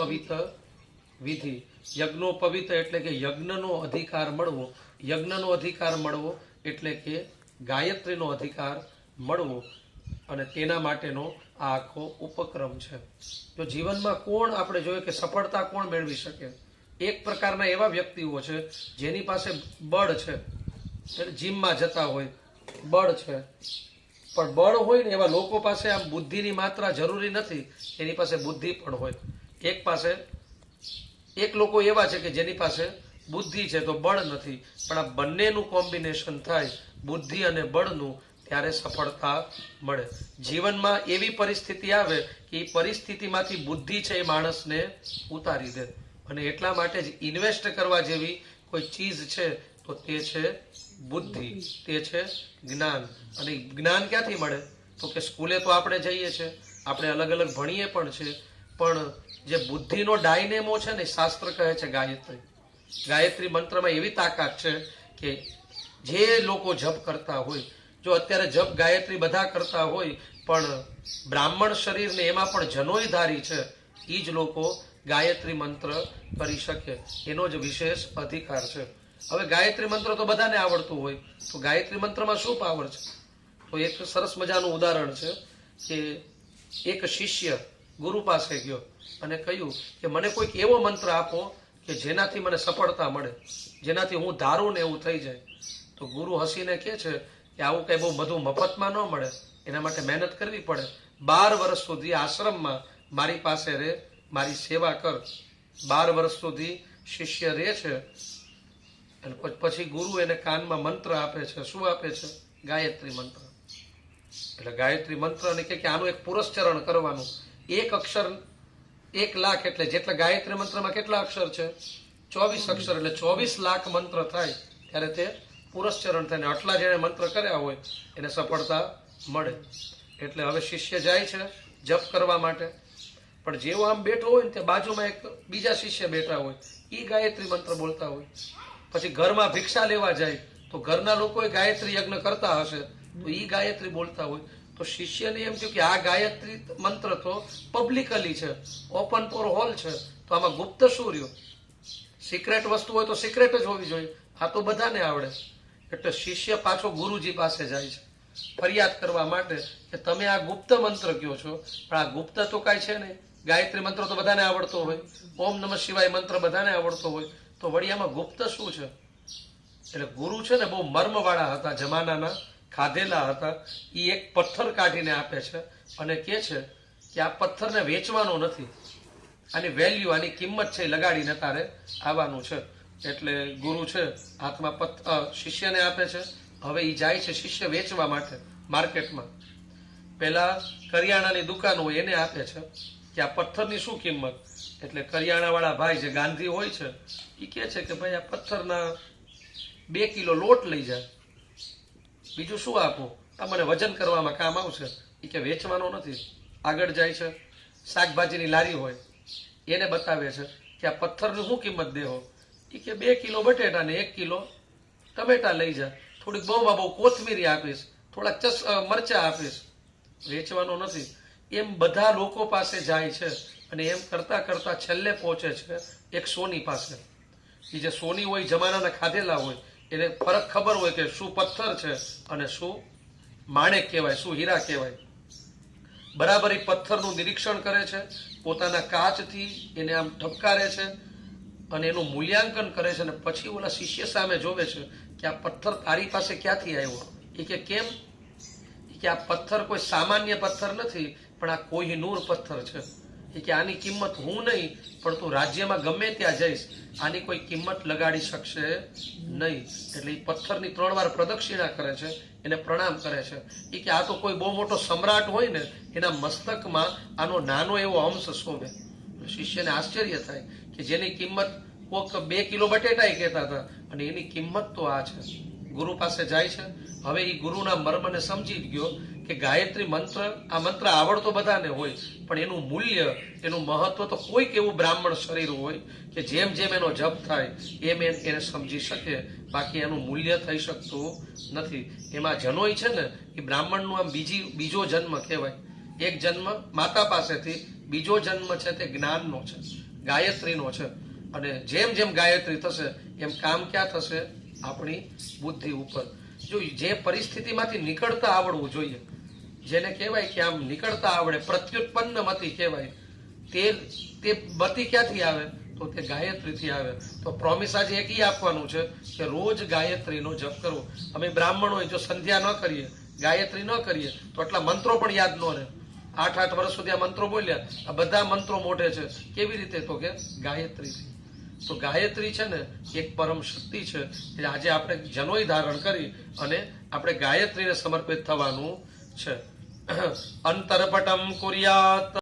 યજ્ઞોપવિત વિધિ. યજ્ઞોપવિત એટલે કે યજ્ઞનો અધિકાર મળવો. યજ્ઞનો અધિકાર મળવો એટલે કે ગાયત્રીનો અધિકાર મળવો. અને તેના માટેનો આ આખો ઉપક્રમ છે. તો જીવનમાં કોણ આપણે જોઈએ કે સફળતા કોણ મેળવી શકે? એક પ્રકારના એવા વ્યક્તિઓ છે જેની પાસે બળ છે. જીમમાં જતા હોય, બળ છે. પણ બળ હોય ને એવા લોકો પાસે આમ બુદ્ધિની માત્રા જરૂરી નથી. એની પાસે બુદ્ધિ પણ હોય. એક પાસે એક લોકો એવા છે કે જેની પાસે બુદ્ધિ છે તો બળ નથી, પણ આ બંનેનું કોમ્બિનેશન થાય, બુદ્ધિ અને બળનું, ત્યારે સફળતા મળે. જીવનમાં એવી પરિસ્થિતિ આવે કે એ પરિસ્થિતિમાંથી બુદ્ધિ છે એ માણસને ઉતારી દે. અને એટલા માટે જ ઇન્વેસ્ટ કરવા જેવી કોઈ ચીજ છે તો તે છે બુદ્ધિ, તે છે જ્ઞાન. અને જ્ઞાન ક્યાંથી મળે? તો કે સ્કૂલે તો આપણે જઈએ છીએ, આપણે અલગ અલગ ભણીએ પણ છે, પણ જે બુદ્ધિનો ડાયનેમો છે ને શાસ્ત્ર કહે છે ગાયત્રી. ગાયત્રી મંત્રમાં એવી તાકાત છે કે જે લોકો જપ કરતા હોય, જો અત્યારે જપ ગાયત્રી બધા કરતા હોય, પણ બ્રાહ્મણ શરીરને એમાં પણ જનોય ધારી છે એ જ લોકો ગાયત્રી મંત્ર કરી શકે. એનો જ વિશેષ અધિકાર છે. હવે ગાયત્રી મંત્ર તો બધાને આવડતું હોય, તો ગાયત્રી મંત્રમાં શું પાવર છે? તો એક સરસ મજાનું ઉદાહરણ છે કે એક શિષ્ય ગુરુ પાસે ગયો અને કહ્યું કે મને કોઈક એવો મંત્ર આપો કે જેનાથી મને સફળતા મળે, જેનાથી હું ધારું ને એવું થઈ જાય. તો ગુરુ હસીને કહે છે કે આવું કંઈ બહુ બધું મફતમાં ન મળે, એના માટે મહેનત કરવી પડે. બાર વર્ષ સુધી આશ્રમમાં મારી પાસે રહે મારી સેવા કર. બાર વર્ષ સુધી શિષ્ય રહે છે. અને પછી ગુરુ એને કાનમાં મંત્ર આપે છે. શું આપે છે? ગાયત્રી મંત્ર. એટલે ગાયત્રી મંત્ર અને કે આનું એક પુરસ્ચરણ કરવાનું. એક અક્ષર, એક લાખ એટલે જેટલા ગાયત્રી મંત્રમાં કેટલા અક્ષર છે? ચોવીસ અક્ષર એટલે ચોવીસ લાખ મંત્ર થાય, ત્યારે તે પુરસ્ચરણ થાય આટલા જેણે મંત્ર કર્યા હોય, એને સફળતા મળે. એટલે હવે શિષ્ય જાય છે જપ કરવા માટે. પણ જેવો આમ બેઠો હોય ને તે બાજુમાં એક બીજા શિષ્ય બેઠા હોય એ ગાયત્રી મંત્ર બોલતા હોય. પછી ઘરમાં ભિક્ષા લેવા જાય, તો ઘરના લોકોએ ગાયત્રી યજ્ઞ કરતા હશે, તો એ ગાયત્રી બોલતા હોય. તો શિષ્યને એમ થયું કે આ ગાયત્રી મંત્ર તો પબ્લિકલી છે ઓપન ફોર હોલ છે. તો આમાં ગુપ્ત શું રહ્યું? સિક્રેટ વસ્તુ હોય તો સિક્રેટ જ હોવી જોઈએ. આ તો બધાને આવડે. એટલે શિષ્ય પાછો ગુરુજી પાસે જાય છે. ફરિયાદ કરવા માટે કે તમે આ ગુપ્ત મંત્ર કયો છો? પણ આ ગુપ્ત તો કાંઈ છે નહીં. ગાયત્રી મંત્ર તો બધાને આવડતો હોય. ઓમ નમઃ શિવાય મંત્ર બધાને આવડતો હોય. તો વળી આમાં ગુપ્ત શું છે? એટલે ગુરુ છે ને બહુ મર્મવાળા હતા જમાનાના. ખાધેલા હતા એ એક પથ્થર કાઢીને આપે છે અને કહે છે કે આ પથ્થરને વેચવાનો નથી. આની વેલ્યુ આની કિંમત છે એ લગાડીને તારે આવવાનું છે. એટલે ગુરુ છે, હાથમાં પથ્થર શિષ્યને આપે છે. હવે એ જાય છે શિષ્ય વેચવા માટે માર્કેટમાં. પહેલાં કરિયાણાની દુકાન હોય એને આપે છે કે આ પથ્થરની શું કિંમત? એટલે કરિયાણાવાળા ભાઈ જે ગાંધી હોય છે એ કહે છે કે ભાઈ આ પથ્થરના બે કિલો લોટ લઈ જાય બીજું શું આપું? મને વજન કરવામાં કામ આવશે. એ કે વેચવાનો નથી. આગળ જાય છે. શાકભાજીની લારી હોય. એને બતાવે છે કે આ પથ્થરની શું કિંમત દેવો? એ કે બે કિલો બટેટા ને એક કિલો ટમેટા લઈ જા. થોડીક બહુમાં બહુ કોથમીરી આપીશ. થોડાક ચસ મરચાં આપીશ. વેચવાનો નથી. એમ બધા લોકો પાસે જાય છે અને એમ કરતાં કરતાં છેલ્લે પહોંચે છે એક સોની પાસે. એ જે સોની હોય, જમાનાના ખાધેલા હોય એને ફરક ખબર હોય કે શું પથ્થર છે અને શું માણેક કહેવાય, શું હીરા કહેવાય. બરાબર એ પથ્થરનું નિરીક્ષણ કરે છે, પોતાના કાચથી એને આમ ઠપકારે છે અને એનું મૂલ્યાંકન કરે છે અને પછી ઓલા શિષ્ય સામે જોવે છે કે આ પથ્થર તારી પાસે ક્યાંથી આવ્યો? એ કે કેમ? કે આ પથ્થર કોઈ સામાન્ય પથ્થર નથી, પણ આ કોહિનૂર પથ્થર છે. કે આની કિંમત હું નહીં, પણ તું રાજ્યમાં ગમે ત્યાં જઈશ, આની કોઈ કિંમત લગાડી શકશે નહીં. એટલે એ પથ્થરની ત્રણ વાર પ્રદક્ષિણા કરે છે, એને પ્રણામ કરે છે. એ કે આ તો કોઈ બહુ મોટો સમ્રાટ હોય ને, એના મસ્તકમાં આનો નાનો એવો અંશ શોભે. શિષ્યને આશ્ચર્ય થાય કે જેની કિંમત કોક બે કિલો બટેટા કહેતા હતા, અને એની કિંમત તો આ છે. ગુરુ પાસે જાય છે. હવે એ ગુરુના મર્મને સમજી ગયો કે ગાયત્રી મંત્ર, આ મંત્ર આવડતો બધાને હોય પણ એનું મૂલ્ય, એનું મહત્વ તો કોઈક એવું બ્રાહ્મણ શરીર હોય કે જેમ જેમ એનો જપ થાય, એમ એમ એને સમજી શકે. બાકી એનું મૂલ્ય થઈ શકતું નથી. એમાં જનોય છે ને, એ બ્રાહ્મણનું આમ બીજી, બીજો જન્મ કહેવાય. એક જન્મ માતા પાસેથી, બીજો જન્મ છે તે જ્ઞાનનો છે, ગાયત્રીનો છે. અને જેમ જેમ ગાયત્રી થશે, એમ કામ ક્યાં થશે? આપણી બુદ્ધિ ઉપર. જો જે પરિસ્થિતિમાંથી નીકળતા આવડવું જોઈએ, જેને કહેવાય કે આમ નીકળતા આવડે, પ્રત્યુત્પન્ન મતી કહેવાય, તે તે મતી ક્યાંથી આવે? તો તે ગાયત્રીથી આવે. તો પ્રોમિસ આજે એક એ આપવાનું છે કે રોજ ગાયત્રીનો જપ કરવો. અમે બ્રાહ્મણો જો સંધ્યા ન કરીએ, ગાયત્રી ન કરીએ, તો આટલા મંત્રો પણ યાદ ન રહે. આઠ આઠ વર્ષ સુધી આ મંત્રો બોલ્યા. આ બધા મંત્રો મોઢે છે. કેવી રીતે? તો કે ગાયત્રીથી. તો ગાયત્રી છે ને, એક પરમ શક્તિ છે આજે આપણે જનોય ધારણ કરી અને આપણે ગાયત્રીને સમર્પિત થવાનું છે. અંતરપટમ કુર્યાત.